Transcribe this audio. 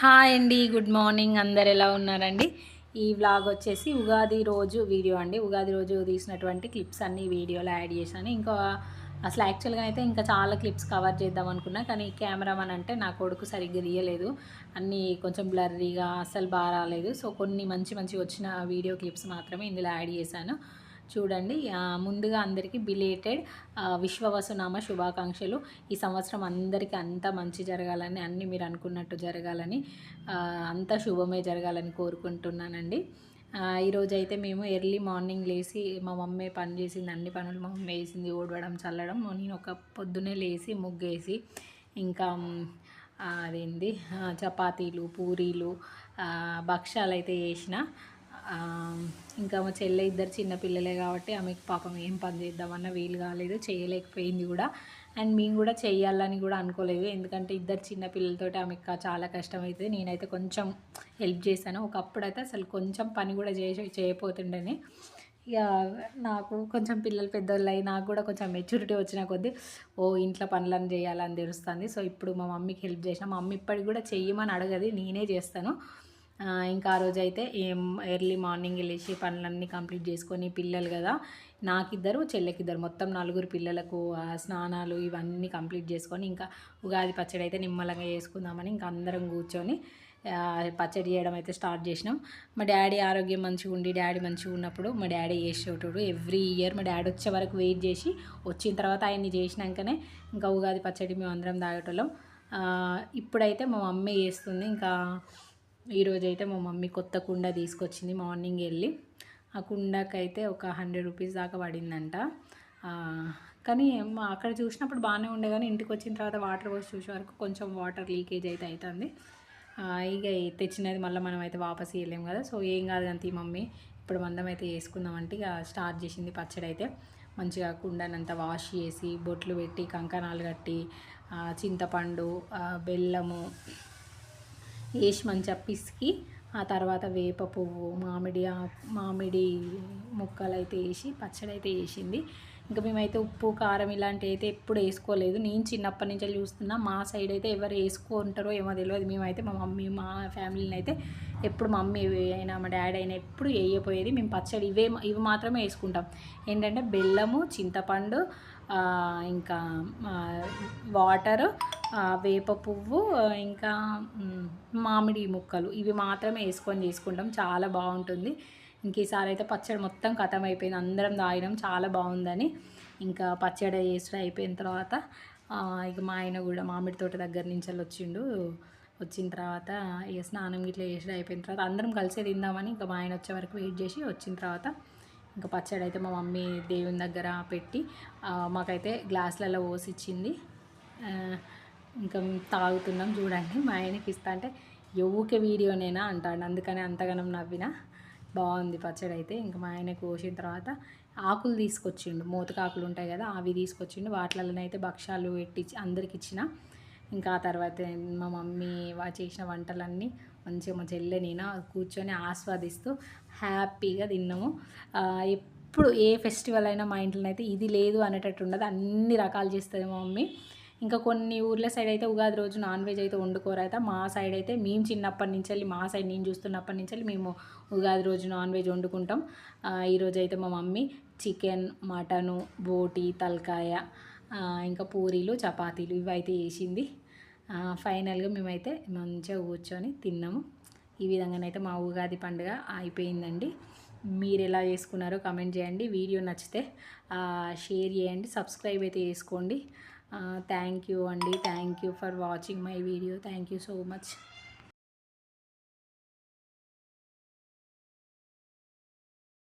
Hi అండి good morning. అందరు ఎలా ఉన్నారండి? ఈ వ్లాగ్ వచ్చేసి ఉగాది రోజు వీడియో అండి. ఉగాది రోజు తీసినటువంటి క్లిప్స్ అన్ని వీడియోలో యాడ్ చేశాను. ఇంకా అసలు యాక్చువల్గా అయితే ఇంకా చాలా క్లిప్స్ కవర్ చేద్దాం అనుకున్నా కానీ కెమెరామన్ అంటే నా కొడుకు సరిగ్గా తీయలేదు. అన్నీ కొంచెం బ్లర్రీగా అసలు బాగా రాలేదు సో కొన్ని మంచి మంచి వచ్చిన వీడియో క్లిప్స్ మాత్రమే ఇందులో యాడ్ చేశాను. చూడండి. ముందుగా అందరికీ బిలేటెడ్ విశ్వవసునామ శుభాకాంక్షలు. ఈ సంవత్సరం అందరికీ అంతా మంచి జరగాలని అన్ని మీరు అనుకున్నట్టు జరగాలని అంతా శుభమే జరగాలని కోరుకుంటున్నానండి. ఈరోజైతే ఈరోజు అయితే మేము ఎర్లీ మార్నింగ్ లేచి మా మమ్మీ పని చేసింది అన్ని పనులు మా మమ్మీ వేసింది ఓడవడం చల్లడం. నేను ఒక పొద్దునే లేచి ముగ్గేసి ఇంకా అదేంది చపాతీలు పూరీలు భక్ష్యాలు భక్షాలు అయితే చేసిన. ఇంకా మా చెల్లె ఇద్దరు చిన్న పిల్లలే కాబట్టి ఆమెకి పాపం ఏం పని చేద్దామన్న వీలు కాలేదు చేయలేకపోయింది కూడా. అండ్ మేము కూడా చేయాలని కూడా అనుకోలేదు. ఎందుకంటే ఇద్దరు చిన్నపిల్లలతోటి ఆమెకు చాలా కష్టం అవుతుంది నేనైతే కొంచెం హెల్ప్ చేశాను. ఒకప్పుడు అయితే అసలు కొంచెం పని కూడా చేసి చేయపోతుండేనే. ఇక నాకు కొంచెం పిల్లలు పెద్దోళ్ళు అయ్యి నాకు కూడా కొంచెం మెచ్యూరిటీ వచ్చిన కొద్దీ ఓ ఇంట్లో పనులను చేయాలని తెలుస్తుంది. సో ఇప్పుడు మా మమ్మీకి హెల్ప్ చేసిన మా మమ్మీ ఇప్పటికి కూడా చెయ్యమని అడగది నేనే చేస్తాను. ఇంకా ఆ రోజు అయితే ఏం ఎర్లీ మార్నింగ్ వెళ్ళేసి పనులన్నీ కంప్లీట్ చేసుకొని పిల్లలు కదా నాకిద్దరు చెల్లెకిద్దరు మొత్తం నలుగురు పిల్లలకు స్నానాలు ఇవన్నీ కంప్లీట్ చేసుకొని ఇంకా ఉగాది పచ్చడి అయితే నిమ్మలంగా చేసుకుందామని ఇంకా అందరం కూర్చొని పచ్చడి చేయడం అయితే స్టార్ట్ చేసినాం. మా డాడీ ఆరోగ్యం మంచిగా ఉండి డాడీ మంచిగా ఉన్నప్పుడు మా డాడీ చేసేటోడు ఎవ్రీ ఇయర్ మా డాడీ వచ్చే వరకు వెయిట్ చేసి వచ్చిన తర్వాత ఆయన్ని చేసినాకనే ఇంకా ఉగాది పచ్చడి మేము అందరం తాగేటోళ్ళం ఇప్పుడైతే మా మమ్మీ చేస్తుంది ఇంకా ఈరోజు అయితే మా మమ్మీ కొత్త కుండ తీసుకొచ్చింది మార్నింగ్ వెళ్ళి. ఆ కుండకైతే ఒక హండ్రెడ్ రూపీస్ దాకా పడిందంట. కానీ మా అక్కడ చూసినప్పుడు బాగానే ఉండే కానీ ఇంటికి వచ్చిన తర్వాత వాటర్ పోసి చూసే వరకు కొంచెం వాటర్ లీకేజ్ అయితే అవుతుంది ఇక తెచ్చినది మళ్ళీ మనం అయితే వాపస్ ఇవ్వలేము కదా. సో ఏం కాదు కానీ మమ్మీ ఇప్పుడు మందం అయితే వేసుకుందామంటే ఇక స్టార్ట్ చేసింది పచ్చడి అయితే. మంచిగా కుండనంతా వాష్ చేసి బొట్లు పెట్టి కంకణాలు కట్టి చింతపండు బెల్లము వేసి మంచిగా ఆ తర్వాత వేప పువ్వు మామిడి మామిడి ముక్కలు అయితే వేసి పచ్చడి అయితే వేసింది. ఇంకా మేమైతే ఉప్పు కారం ఇలాంటివి అయితే ఎప్పుడు వేసుకోలేదు. నేను చిన్నప్పటి నుంచి చూస్తున్నా మా సైడ్ అయితే ఎవరు వేసుకుంటారో ఏమో తెలియదు. మేమైతే మా మమ్మీ మా ఫ్యామిలీని అయితే ఎప్పుడు మమ్మీ అయినా మా డాడీ అయినా ఎప్పుడు వేయపోయేది మేము పచ్చడి ఇవే ఇవి మాత్రమే వేసుకుంటాం. ఏంటంటే బెల్లము చింతపండు ఇంకా వాటర్ వాటరు వేప పువ్వు ఇంకా మామిడి ముక్కలు. ఇవి మాత్రమే వేసుకొని చేసుకుంటాం. చాలా బాగుంటుంది. ఇంక ఈసారి అయితే పచ్చడి మొత్తం ఖతం అయిపోయింది అందరం తాగినాం. చాలా బాగుందని. ఇంకా పచ్చడి వేసుడు అయిపోయిన తర్వాత ఇక మా ఆయన కూడా మామిడి తోట దగ్గర నుంచి వచ్చిండు. వచ్చిన తర్వాత ఇక స్నానం ఇట్లా చేసి అయిపోయిన తర్వాత అందరం కలిసే తిందామని ఇంకా మా ఆయన వచ్చే వరకు వెయిట్ చేసి వచ్చిన తర్వాత ఇంకా పచ్చడి అయితే మా మమ్మీ దేవుని దగ్గర పెట్టి మాకైతే గ్లాసులలో పోసిచ్చింది. ఇంకా తాగుతున్నాం చూడండి. మా ఆయనకి ఇస్తా అంటే ఎవరికే వీడియోనేనా అంటాడు. అందుకని అంతగానం నవ్విన. బాగుంది పచ్చడి అయితే ఇంకా మా ఆయనకు కోసిన తర్వాత ఆకులు తీసుకొచ్చిండు. మూతకాకులు ఉంటాయి కదా అవి తీసుకొచ్చిండు. వాటిలల్లోనైతే భక్ష్యాలు పెట్టి అందరికి ఇచ్చిన. ఇంకా ఆ తర్వాత మా మమ్మీ చేసిన వంటలన్నీ మంచిగా మా చెల్లె నేను కూర్చొని ఆస్వాదిస్తూ హ్యాపీగా తిన్నాము. ఎప్పుడు ఏ ఫెస్టివల్ అయినా మా ఇంట్లో అయితే ఇది లేదు అనేటట్టు ఉండదు. అన్ని రకాలు చేస్తుంది మా మమ్మీ. ఇంకా కొన్ని ఊర్ల సైడ్ అయితే ఉగాది రోజు నాన్ వెజ్ అయితే వండుకోరు అయితే. మా సైడ్ అయితే మేము చిన్నప్పటి నుంచి వెళ్ళి మా సైడ్ నేను చూస్తున్నప్పటి నుంచి వెళ్ళి మేము ఉగాది రోజు నాన్ వెజ్ వండుకుంటాం. ఈరోజు అయితే మా మమ్మీ చికెన్ మటను బోటి తలకాయ ఇంకా పూరీలు చపాతీలు ఇవి అయితే వేసింది ఫైనల్గా మేమైతే మంచిగా కూర్చొని తిన్నాము. ఈ విధంగానైతే మా ఉగాది పండుగ అయిపోయిందండి. మీరు ఎలా చేసుకున్నారో కమెంట్ చేయండి. వీడియో నచ్చితే షేర్ చేయండి. సబ్స్క్రైబ్ అయితే చేసుకోండి. థ్యాంక్ యూ అండి. Thank you for watching my video thank you so much